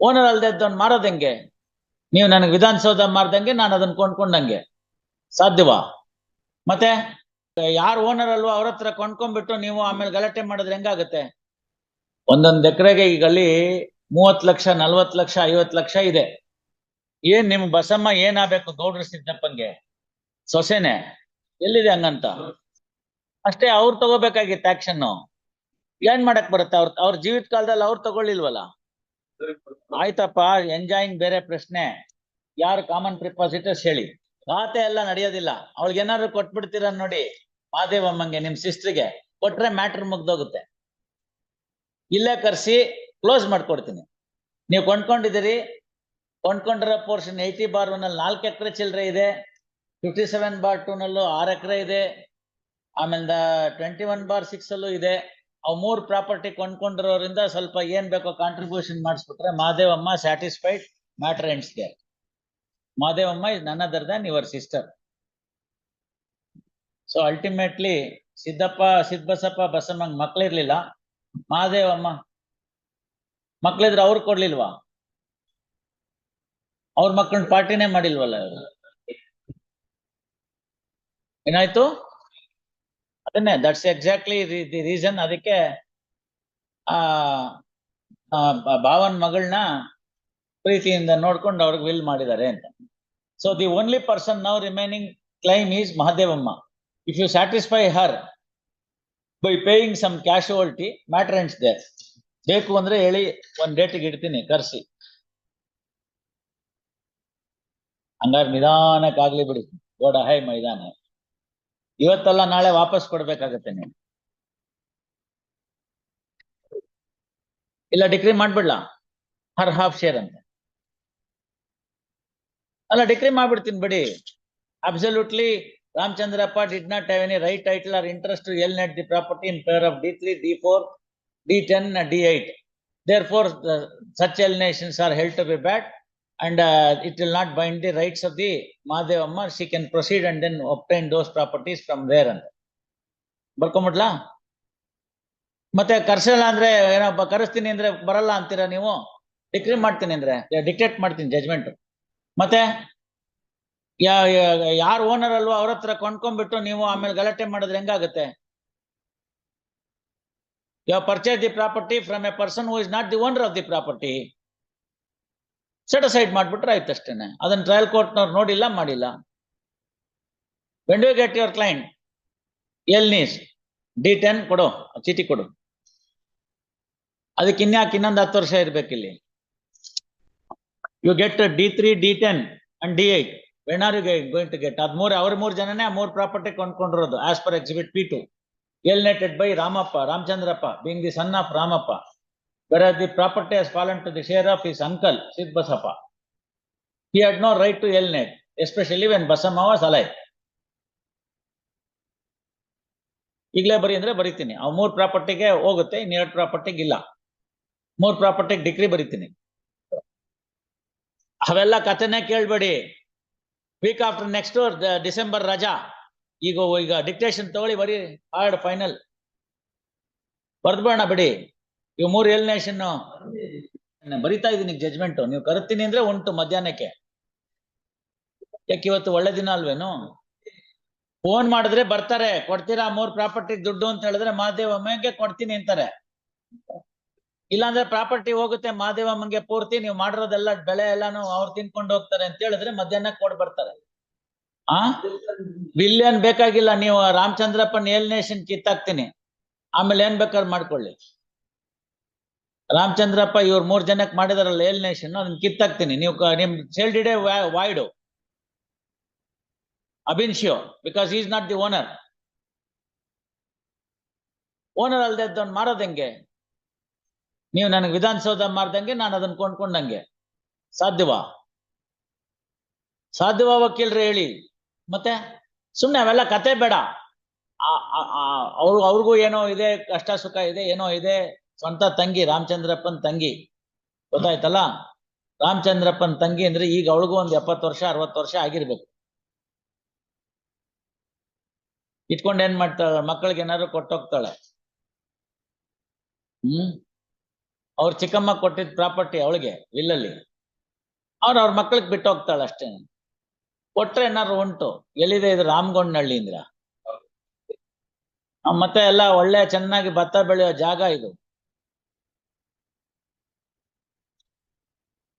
Owner ಅಲ್ದೆ ಅದನ್ನ ಮಾರೋದ್ ನೀವು ನನಗೆ ವಿಧಾನಸೌಧ ಮಾರ್ದಂಗೆ ನಾನು ಅದನ್ನ ಕೊಂಡ್ಕೊಂಡಂಗೆ. ಸಾಧ್ಯವಾ? ಮತ್ತೆ, ಯಾರು ಓನರ್ ಅಲ್ವೋ ಅವ್ರ ಹತ್ರ ಕೊಂಡ್ಕೊಂಡ್ಬಿಟ್ಟು ನೀವು ಆಮೇಲೆ ಗಲಾಟೆ ಮಾಡಿದ್ರೆ ಹೆಂಗಾಗತ್ತೆ? ಒಂದೊಂದ್ ಎಕರೆಗೆ ಈಗ ಅಲ್ಲಿ ಮೂವತ್ ಲಕ್ಷ ನಲ್ವತ್ ಲಕ್ಷ ಐವತ್ ಲಕ್ಷ ಇದೆ. ಏನ್ ನಿಮ್ ಬಸಮ್ಮ ಏನಾಗಬೇಕು ಗೌಡ್ರ ಸಿದ್ದಪ್ಪಂಗೆ ಸೊಸೆನೆ? ಎಲ್ಲಿದೆ ಹಂಗಂತ? ಅಷ್ಟೇ ಅವ್ರು ತಗೋಬೇಕಾಗಿತ್ತು ಆಕ್ಷನ್ ಏನ್ ಮಾಡಕ್ ಬರುತ್ತೆ? ಅವ್ರ ಅವ್ರ ಜೀವಿತ ಕಾಲದಲ್ಲಿ ಅವ್ರು ತಗೊಳ್ಳಿಲ್ವಲ್ಲ? ಆಯ್ತಪ್ಪ ಎಂಜಾಯಿಂಗ್ ಬೇರೆ ಪ್ರಶ್ನೆ. ಯಾರು ಕಾಮನ್ ಪ್ರಿಪಾಸಿಟರ್ಸ್ ಹೇಳಿ. ಖಾತೆ ಎಲ್ಲ ನಡೆಯೋದಿಲ್ಲ. ಅವಳಿಗೆ ಏನಾದ್ರು ಕೊಟ್ಬಿಡ್ತೀರ ನೋಡಿ. ಮಾದೇವಮ್ಮಂಗೆ ನಿಮ್ ಸಿಸ್ಟ್ರಿಗೆ ಕೊಟ್ರೆ ಮ್ಯಾಟ್ರ್ ಮುಗ್ದೋಗುತ್ತೆ. ಇಲ್ಲೇ ಕರ್ಸಿ ಕ್ಲೋಸ್ ಮಾಡ್ಕೊಡ್ತೀನಿ. ನೀವು ಕೊಂಡ್ಕೊಂಡಿದ್ದೀರಿ. ಕೊಂಡ್ಕೊಂಡಿರೋ ಪೋರ್ಷನ್ ಏಯ್ಟಿ ಬಾರ್ ಒನ್ ಅಲ್ಲಿ ನಾಲ್ಕು ಎಕರೆ ಚಿಲ್ಲರೆ ಇದೆ. ಫಿಫ್ಟಿ ಸೆವೆನ್ ಬಾರ್ ಟೂ ನಲ್ಲೂ ಆರು ಎಕರೆ ಇದೆ. ಆಮೇಲೆ ಟ್ವೆಂಟಿ ಒನ್ ಬಾರ್ ಸಿಕ್ಸ್ ಅಲ್ಲೂ ಇದೆ. ಅವ್ ಮೂರ್ ಪ್ರಾಪರ್ಟಿ ಕೊಂಡ್ಕೊಂಡಿರೋರಿಂದ ಸ್ವಲ್ಪ ಏನ್ ಬೇಕೋ contribution ಮಾಡಿಸ್ಬಿಟ್ರೆ Madevamma satisfied matter ends there Madevamma is none other than your sister so ultimately Siddappa ಸಿದ್ಬಸಪ್ಪ ಬಸಮ್ಮಂಗ್ ಮಕ್ಳಿರ್ಲಿಲ್ಲ. ಮಾದೇವಮ್ಮ ಮಕ್ಳಿದ್ರೆ ಅವ್ರು ಕೊಡ್ಲಿಲ್ವಾ? ಅವ್ರ ಮಕ್ಕಳನ್ನ ಪಾರ್ಟಿನೇ ಮಾಡಿಲ್ವಲ್ಲ ಏನಾಯ್ತು? ಅದನ್ನೇ ದಟ್ಸ್ ಎಕ್ಸಾಕ್ಟ್ಲಿ ದಿ ರೀಸನ್ ಅದಕ್ಕೆ, ಆ ಭಾವನ್ ಮಗಳನ್ನ ಪ್ರೀತಿಯಿಂದ ನೋಡ್ಕೊಂಡು ಅವ್ರಿಗೆ ವಿಲ್ ಮಾಡಿದ್ದಾರೆ ಅಂತ. So the only person now remaining claim is Mahadevamma if you satisfy her by paying some casualty matter ends there ಬೇಕು ಅಂದ್ರೆ ಹೇಳಿ, ಒಂದ್ ಡೇಟಿಗೆ ಇಡ್ತೀನಿ, ಕರ್ಸಿ. ಹಂಗಾರೆ ನಿಧಾನಕ್ಕಾಗ್ಲಿ ಬಿಡಿ. ಗೋಡ, ಹೈ ಮೈದಾನ. ಇವತ್ತಲ್ಲ ನಾಳೆ ವಾಪಸ್ ಕೊಡ್ಬೇಕಾಗತ್ತೆ ನೀವು ಇಲ್ಲ ಡಿಕ್ರಿ ಮಾಡ್ಬಿಡ್ಲಾ? ಹರ್ ಹಾಫ್ ಶೇರ್ ಅಂತ. ಅಲ್ಲ ಡಿಕ್ರಿ ಮಾಡ್ಬಿಡ್ತೀನಿ ಬಿಡಿ. Absolutely Ramachandrappa did not have any right title or interest L net the property in pair of D three D four D ten D eight therefore such alienations are held be bad. And uh, it will not bind the rights of the Mahadevamma. She can proceed and then obtain those properties from there ಅಂತ ಬರ್ಕೊಂಬಿಡ್ಲಾ ಮತ್ತೆ ಕರ್ಸಲ್ಲ ಅಂದ್ರೆ ಏನಪ್ಪ ಕರೆಸ್ತೀನಿ ಅಂದ್ರೆ ಬರಲ್ಲ ಅಂತೀರಾ ನೀವು? Decree ಮಾಡ್ತೀನಿ ಅಂದ್ರೆ. ಡಿಕ್ಟೇಟ್ ಮಾಡ್ತೀನಿ ಜಜ್ಮೆಂಟ್ ಮತ್ತೆ ಯಾರು ಓನರ್ ಅಲ್ವೋ ಅವ್ರ ಹತ್ರ ಕೊಂಡ್ಕೊಂಡ್ಬಿಟ್ಟು ನೀವು ಆಮೇಲೆ ಗಲಾಟೆ ಮಾಡಿದ್ರೆ ಹೆಂಗಾಗತ್ತೆ? You purchase the property from a person who is not the owner of the property set aside ಮಾಡ್ಬಿಟ್ರೆ ಆಯ್ತು ಅಷ್ಟೇನೆ. ಅದನ್ನ ಟ್ರಯಲ್ ಕೋರ್ಟ್ನವ್ರು ನೋಡಿಲ್ಲ, ಮಾಡಿಲ್ಲ. When you get your client alienees D ten ಕೊಡು, ಚೀಟಿ ಕೊಡು. ಅದಕ್ಕೆ ಇನ್ಯಾಕೆ ಇನ್ನೊಂದು ಹತ್ತು ವರ್ಷ ಇರ್ಬೇಕಿಲ್ಲಿ. You get D three D ten and D eight when are you going to get ಅದ್ ಮೂರ್, ಅವ್ರ ಮೂರ್ ಜನನೇ ಆ ಮೂರ್ property ಕೊಂಡ್ಕೊಂಡಿರೋದು as per exhibit P two alienated by Ramappa Ramachandrappa being the son of Ramappa whereas the property has fallen to the share of his uncle Sid Basappa. He had no right to Elnet, especially when Basama was alive. ಈಗಲೇ ಬರಿ ಅಂದ್ರೆ ಬರಿತೀನಿ. ಆ ಮೂರ್ ಪ್ರಾಪರ್ಟಿಗೆ ಹೋಗುತ್ತೆ ಇನ್ನೆರಡು ಪ್ರಾಪರ್ಟಿಗೆ ಇಲ್ಲ. ಮೂರ್ ಪ್ರಾಪರ್ಟಿಗೆ ಡಿಗ್ರಿ ಬರಿತೀನಿ. ಅವೆಲ್ಲ ಕಥೆನೇ ಕೇಳ್ಬೇಡಿ. ವೀಕ್ ಆಫ್ಟರ್ ನೆಕ್ಸ್ಟ್ ಡಿಸೆಂಬರ್ ರಜಾ. ಈಗ ಈಗ ಡಿಕ್ಟೇಷನ್ ತಗೊಳ್ಳಿ ಬರೀ ಹಾರ್ಡ್ ಫೈನಲ್ ಬರ್ದ್ಬೇಡ ಬಿಡಿ. ಇವ್ ಮೂರು ಎಲ್ನೇಷನ್ ಬರಿತಾ ಇದೀನಿ ಜಜ್ಮೆಂಟ್ ನೀವು ಕರುತ್ತೀನಿ ಅಂದ್ರೆ ಉಂಟು ಮಧ್ಯಾಹ್ನಕ್ಕೆ. ಯಾಕೆ ಇವತ್ತು ಒಳ್ಳೆ ದಿನ ಅಲ್ವೇನು? ಫೋನ್ ಮಾಡಿದ್ರೆ ಬರ್ತಾರೆ. ಕೊಡ್ತೀರಾ ಮೂರ್ ಪ್ರಾಪರ್ಟಿ ದುಡ್ಡು ಅಂತ ಹೇಳಿದ್ರೆ ಮಾದೇವಮ್ಮಗೆ ಕೊಡ್ತೀನಿ ಅಂತಾರೆ. ಇಲ್ಲಾಂದ್ರೆ ಪ್ರಾಪರ್ಟಿ ಹೋಗುತ್ತೆ ಮಹಾದೇವಮ್ಮಂಗೆ ಪೂರ್ತಿ. ನೀವು ಮಾಡಿರೋದೆಲ್ಲ ಬೆಳೆ ಎಲ್ಲಾನು ಅವ್ರು ತಿನ್ಕೊಂಡು ಹೋಗ್ತಾರೆ ಅಂತ ಹೇಳಿದ್ರೆ ಮಧ್ಯಾಹ್ನ ಕೊಡ್ ಬರ್ತಾರೆ. ಆ? ವಿಲಿಯನ್ ಬೇಕಾಗಿಲ್ಲ. ನೀವು ರಾಮಚಂದ್ರಪ್ಪನ್ ಏಲ್ನೇಷನ್ ಕಿತ್ತಾಕ್ತೀನಿ. ಆಮೇಲೆ ಏನ್ ಬೇಕಾದ್ರೆ ಮಾಡ್ಕೊಳ್ಳಿ. ರಾಮಚಂದ್ರಪ್ಪ ಇವ್ರು ಮೂರ್ ಜನಕ್ಕೆ ಮಾಡಿದಾರಲ್ಲ ಏಲ್ನೇಷನ್ ಅದನ್ನ ಕಿತ್ತಾಕ್ತೀನಿ. ನೀವು ನಿಮ್ sale deed void ab initio because is not the owner owner ಅಲ್ದೆ ಅದನ್ನ ಮಾಡೋದಂಗೆ ನೀವು ನನಗೆ ವಿಧಾನಸೌಧ ಮಾಡ್ದಂಗೆ ನಾನು ಅದನ್ನ ಕೊಂಡ್ಕೊಂಡಂಗೆ. ಸಾಧ್ಯವಾ? ಸಾಧ್ಯವಾ ವಕೀಲ್ರೆ ಹೇಳಿ. ಮತ್ತೆ? ಸುಮ್ನೆ ಅವೆಲ್ಲ ಕತೆ ಬೇಡ. ಅವ್ರು ಅವ್ರಿಗೂ ಏನೋ ಇದೆ, ಕಷ್ಟ ಸುಖ ಇದೆ, ಏನೋ ಇದೆ. ಸ್ವಂತ ತಂಗಿ ರಾಮಚಂದ್ರಪ್ಪನ್ ತಂಗಿ. ಗೊತ್ತಾಯ್ತಲ್ಲ? ರಾಮಚಂದ್ರಪ್ಪನ್ ತಂಗಿ ಅಂದ್ರೆ ಈಗ ಅವಳಿಗೂ ಒಂದ್ ಎಪ್ಪತ್ತು ವರ್ಷ ಅರವತ್ತು ವರ್ಷ ಆಗಿರ್ಬೇಕು. ಇಟ್ಕೊಂಡು ಏನ್ ಮಾಡ್ತಾಳೆ? ಮಕ್ಕಳಿಗೆ ಏನಾದ್ರು ಕೊಟ್ಟೋಗ್ತಾಳೆ. ಹ್ಮ್? ಅವ್ರ ಚಿಕ್ಕಮ್ಮ ಕೊಟ್ಟಿದ್ ಪ್ರಾಪರ್ಟಿ ಅವಳಿಗೆ ವಿಲ್ಲಲ್ಲಿ ಅವ್ರು ಅವ್ರ ಮಕ್ಕಳಿಗೆ ಬಿಟ್ಟು ಹೋಗ್ತಾಳೆ ಅಷ್ಟೇ. ಕೊಟ್ರೆ ಏನಾದ್ರು ಉಂಟು. ಎಲ್ಲಿದೆ ಇದು ಆ, ಮತ್ತೆ ಎಲ್ಲ ಒಳ್ಳೆ ಚೆನ್ನಾಗಿ ಭತ್ತ ಬೆಳೆಯೋ ಜಾಗ ಇದು.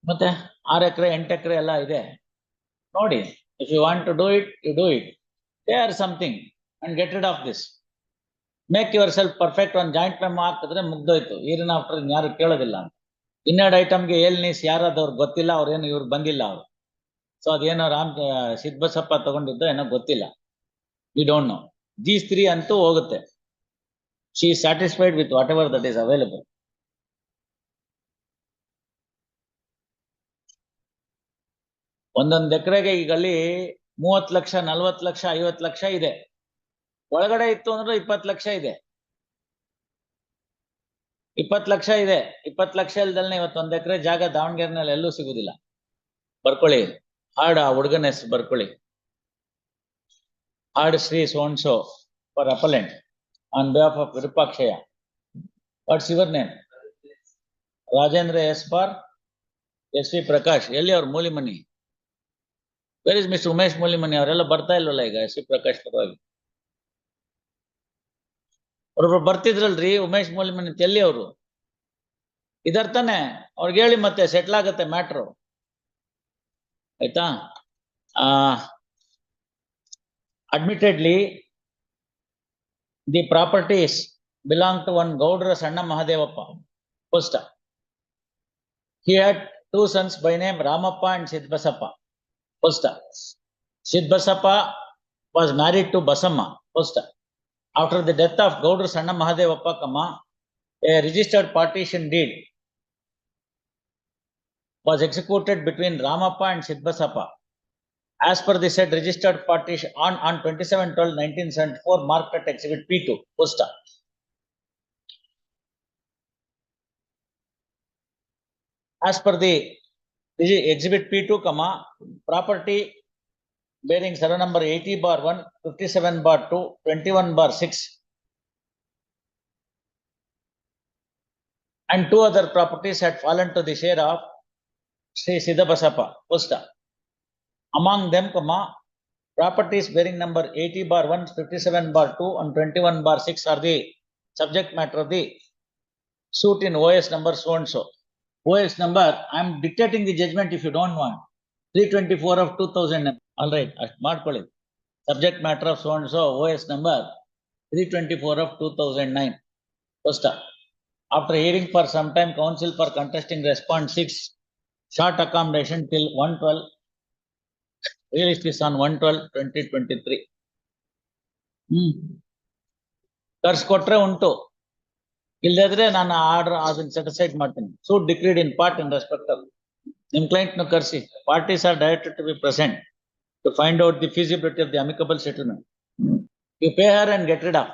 ಮತ್ತೆ ಆರು ಎಕರೆ, ಎಂಟು ಎಕರೆ ಎಲ್ಲ ಇದೆ. ನೋಡಿ if you want to do it you do it they are something and get rid of this make yourself perfect ಒಂದು ಜಾಯಿಂಟ್ ಮೆಮೊ ಹಾಕಿದ್ರೆ ಮುಗ್ದೋಯ್ತು. ಈರಿನ ಆಫ್ಟರ್ ಯಾರು ಕೇಳೋದಿಲ್ಲ. ಅಂತ ಇನ್ನೆರಡು ಐಟಮ್ಗೆ ಏಳ್ ನೀಸ್ ಯಾರಾದವ್ರು ಗೊತ್ತಿಲ್ಲ ಅವ್ರೇನು ಇವ್ರು ಬಂದಿಲ್ಲ ಅವರು. ಸೊ ಅದೇನೋ ರಾಮ್ ಸಿದ್ಬಸಪ್ಪ ತಗೊಂಡಿದ್ದು ಏನೋ ಗೊತ್ತಿಲ್ಲ. We don't know G three ಅಂತೂ ಹೋಗುತ್ತೆ. She satisfied with whatever that is available ಒಂದೊಂದು ಎಕರೆಗೆ ಈಗ ಅಲ್ಲಿ ಮೂವತ್ ಲಕ್ಷ ನಲ್ವತ್ ಲಕ್ಷ ಐವತ್ ಲಕ್ಷ ಇದೆ. ಒಳಗಡೆ ಇತ್ತು ಅಂದ್ರೆ ಇಪ್ಪತ್ ಲಕ್ಷ ಇದೆ. ಇಪ್ಪತ್ ಲಕ್ಷ ಇದೆ. ಇಪ್ಪತ್ ಲಕ್ಷ ಇಲ್ದಲ್ನೆ ಇವತ್ತೊಂದ್ ಎಕರೆ ಜಾಗ ದಾವಣಗೆರೆನಲ್ಲಿ ಎಲ್ಲೂ ಸಿಗುದಿಲ್ಲ. ಬರ್ಕೊಳ್ಳಿ. ಹಾಡು ಆ ಹುಡುಗನ ಹೆಸರು ಬರ್ಕೊಳ್ಳಿ. Heard Shri so and so for appellant on behalf of Virupakshaiah what's your name? Rajendra S for S V Prakash. ಎಲ್ಲಿ ಅವ್ರ Mulimani? Where is Miss Umesh Mulimani ಅವರೆಲ್ಲ ಬರ್ತಾ ಇಲ್ವಲ್ಲ ಈಗ ಎಸ್ ಪ್ರಕಾಶ್ ಪರವಾಗಿ? ಅವ್ರೊಬ್ರು ಬರ್ತಿದ್ರಲ್ರಿ ಉಮೇಶ್ ಮೂಲಿಮನಿ ತೆಲ್ಲಿ ಅವರು. ಇದರ್ ತಾನೆ, ಅವ್ರಿಗೆ ಹೇಳಿ ಮತ್ತೆ ಸೆಟ್ಲ್ ಆಗತ್ತೆ ಮ್ಯಾಟ್ರು ಆಯ್ತಾ? Admittedly the properties belong to one ಗೌಡ್ರ ಸಣ್ಣ Mahadevappa first he had two sons by name Ramappa and Sidbasappa. First, Sidbasappa was married to Basamma. First, after the death of Gaudur Sanna Mahadevappa, comma, a registered partition deed was executed between Ramappa and Sidbasappa. As per the said registered partition on, on 27 12 1974, marked at exhibit P2. First, as per the exhi- exhibit P two, comma, property bearing server number eighty bar one, fifty-seven bar two, twenty-one bar six. And two other properties had fallen to the share of Sri Siddhabasappa, Pusta. Among them, comma, properties bearing number eighty bar one, fifty-seven bar two, and twenty-one bar six are the subject matter of the suit in OS number so and so. OS number, I am dictating the judgment if you don't want. Three twenty-four of two thousand, all right, ಅಷ್ಟ್ ಮಾಡ್ಕೊಳ್ಳಿ. Subject matter of so and so, OS number three twenty-four of two thousand nine. First, after hearing for some time, counsel for contesting response six, short accommodation till one twelve. Release this on one twelve twenty twenty-three. ಹ್ಮ್. ತರ್ಸ್ಕೊಟ್ರೆ ಉಂಟು. ಇಲ್ದಿದ್ರೆ ನಾನು order ಅದನ್ನ set aside ಮಾಡ್ತೀನಿ. Suit decreed in part in respect of ನಿಮ್ ಕ್ಲೈಂಟ್ನ ಕರೆಸಿ. Parties are directed to be present to find out the feasibility of the amicable settlement you pay her and get rid of